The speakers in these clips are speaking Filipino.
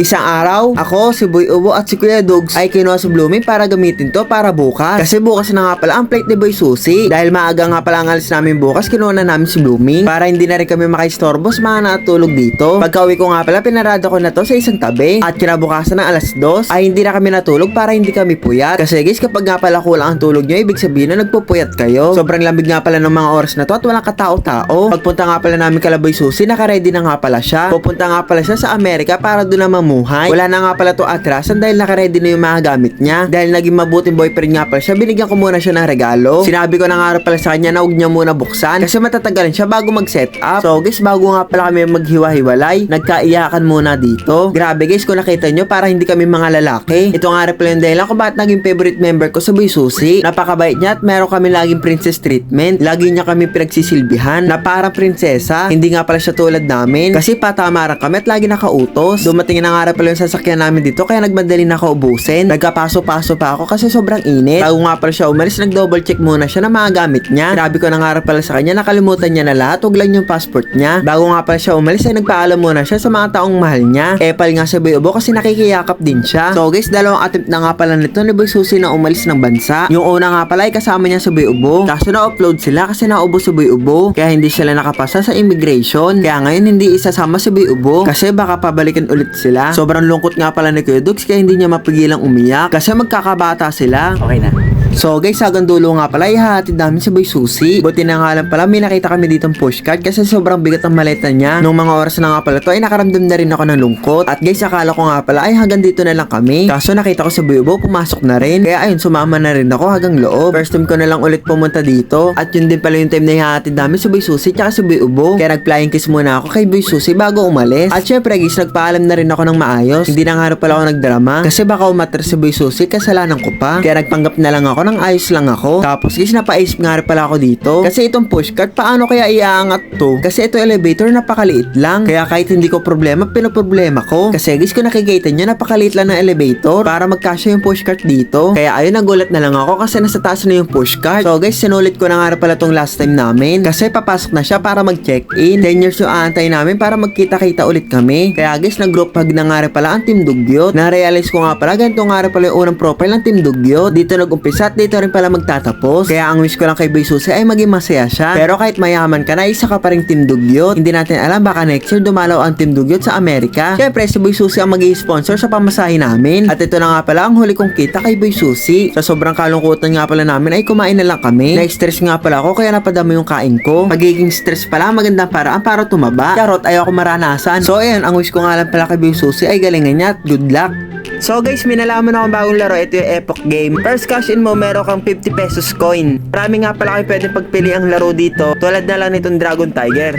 Isang araw, ako, si Boy Ubo at si Kuya Dogs ay kinuha si Blooming para gamitin to para bukas. Kasi bukas na nga pala ang plate ni Boy Susi. Dahil maaga nga pala ang alis namin bukas, kinuha na namin si Blooming para hindi na rin kami makaistorbo sa mga natulog dito. Pagka uwi ko nga pala, pinarada ko na to sa isang tabi. At kinabukasan ng alas dos, ay hindi na kami natulog para hindi kami puyat. Kasi guys, kapag nga pala kulang ang tulog nyo, ibig sabihin na nagpupuyat kayo. Sobrang lamig nga pala ng mga oras na to at walang katao-tao. Pagpunta nga pala namin kala Boy Susi, nakaready na nga pala siya. Pupunta nga pala siya sa Amerika para doon na mamuhay. Wala na nga pala to atrasan dahil nakaready na yung mga gamit niya. Dahil naging mabuting boyfriend nga pala siya, binigyan ko muna siya ng regalo. Sinabi ko na nga pala sa kanya na huwag niya muna buksan kasi matatagalan siya bago mag-set up. So guys, bago nga pala kami maghiwa-hiwalay, nagkaiyakan muna dito. Grabe guys, kung nakita nyo, para hindi kami mga lalaki. Ito nga pala yung dahilan kung bakit naging favorite member ko sa Boy Susi. Napakabait niya at meron kami laging princess treatment. Lagi niya kami pinagsisilbihan na para prinsesa. Hindi nga pala siya tulad namin kasi patamaran kami at lagi nakautos. Dumating na nga rin pala yung sasakyan namin dito kaya nagmadali na ako ubusin. Nagkapaso-paso pa ako kasi sobrang init. Bago nga pala siya umalis, nag-double check muna siya ng mga gamit niya. Grabe ko na nga pala sa kanya, nakalimutan niya na lahat. Huwag lang yung passport niya. Bago nga pala siya umalis, ay nagpaalam muna siya sa mga taong mahal niya. Epal nga sa Boy Ubo kasi nakikiyakap din siya. So guys, dalawang attempt na nga pala nito ni Boy Susi na umalis ng bansa. Yung una nga pala ay kasama niya sa Boy Ubo. Kaso na-upload sila kasi naubos sa Boy Ubo. Kaya hindi sila nakapasa sa immigration. Kaya ngayon hindi isasama si Boy Ubo. Kasi baka pabalikan ulit sila. Sobrang lungkot nga pala ni Kuya Dux kaya hindi niya mapigilang umiyak. Kasi magkakabata sila. Okay na. So guys, hanggang dulo nga pala, ihahatid namin si Boy Susi. Buti na nga lang pala, may nakita kami ditong pushcart kasi sobrang bigat ng maleta niya. Nung mga oras na nga pala to, ay nakaramdam na rin ako ng lungkot. At guys, akala ko nga pala, ay hanggang dito na lang kami. Kaso nakita ko sa Bubo, pumasok na rin. Kaya ayun, sumama na rin ako hanggang loob. First time ko na lang ulit pumunta dito. At yun din pala yung time na ihahatid namin si Boy Susi tsaka si Boy Ubo. Kaya nag-flying kiss muna ako kay Boy Susi bago umalis. At syempre guys, nagpaalam na rin ako ng maayos. Hindi na nga pala ako nagdrama. Kasi baka umatras si Boy Susi, kasalanan ko pa. Kaya nagpanggap na lang ako ng ayos lang ako. Tapos guys, napaisip nga rin pala ako dito. Kasi itong pushcart, paano kaya iaangat to? Kasi ito elevator, napakaliit lang. Kaya kahit hindi ko problema, pinoproblema ko. Kasi guys, kung nakikita nyo, napakaliit lang ng elevator para magkasya yung pushcart dito. Kaya ayun, nagulat na lang ako kasi nasa taas na yung pushcart. So guys, sinulit ko na nga rin pala tong last time namin. Kasi papasok na siya para mag-check-in. 10 years yung aantay namin para magkita-kita ulit kami. Kaya guys, nag-group hug na nga rin pala ang Team Dugyot. Na-realize ko nga pala, ganito nga rin pala yung unang profile ng Team Dugyot. Dito nag-umpisa at dito rin pala magtatapos. Kaya ang wish ko lang kay Boy Susi ay maging masaya siya. Pero kahit mayaman ka na, isa ka pa rin Team Dugyot. Hindi natin alam baka next year dumalaw ang Team Dugyot sa Amerika. Syempre, si Boy Susi ang mag sponsor sa pamasahe namin. At ito na nga pala ang huli kong kita kay Boy Susi. Sa sobrang kalungkutan nga pala namin ay kumain na lang kami. Na-stress nga pala ako kaya napadami yung kain ko. Pagiging stress pala, magandang paraan para tumaba. Charot, ayaw ko maranasan. So ayun, ang wish ko nga lang pala kay Boy Susi ay galingan niya at good luck. So guys, may nalaman akong bagong laro. Ito yung Epoch Game. First cash in mo, meron kang 50 pesos coin. Marami nga pala kayo pwede pagpili ang laro dito. Tulad na lang nitong Dragon Tiger.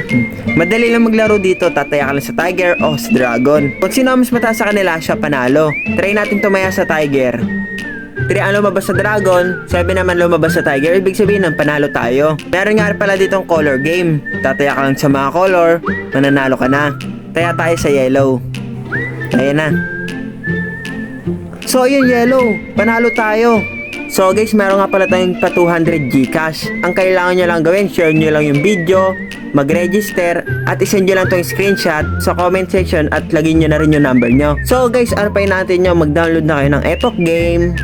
Madali lang maglaro dito. Tataya ka lang sa Tiger o sa Dragon. Kung sino mas mataas sa kanila, siya panalo. Try natin tumaya sa Tiger. 3 ang lumabas sa Dragon, 7 naman lumabas sa Tiger, ibig sabihin ng panalo tayo. Meron nga pala ditong color game. Tataya ka lang sa mga color, mananalo ka na. Taya tayo sa yellow. Taya na. So ayun yellow, panalo tayo. So guys, meron nga pala tayong pa 200 Gcash. Ang kailangan nyo lang gawin, share nyo lang yung video, mag-register, at isend nyo lang tong screenshot sa comment section at lagyan nyo na rin yung number nyo. So guys, ano pa natin nyo, mag-download na kayo ng Epoch Game,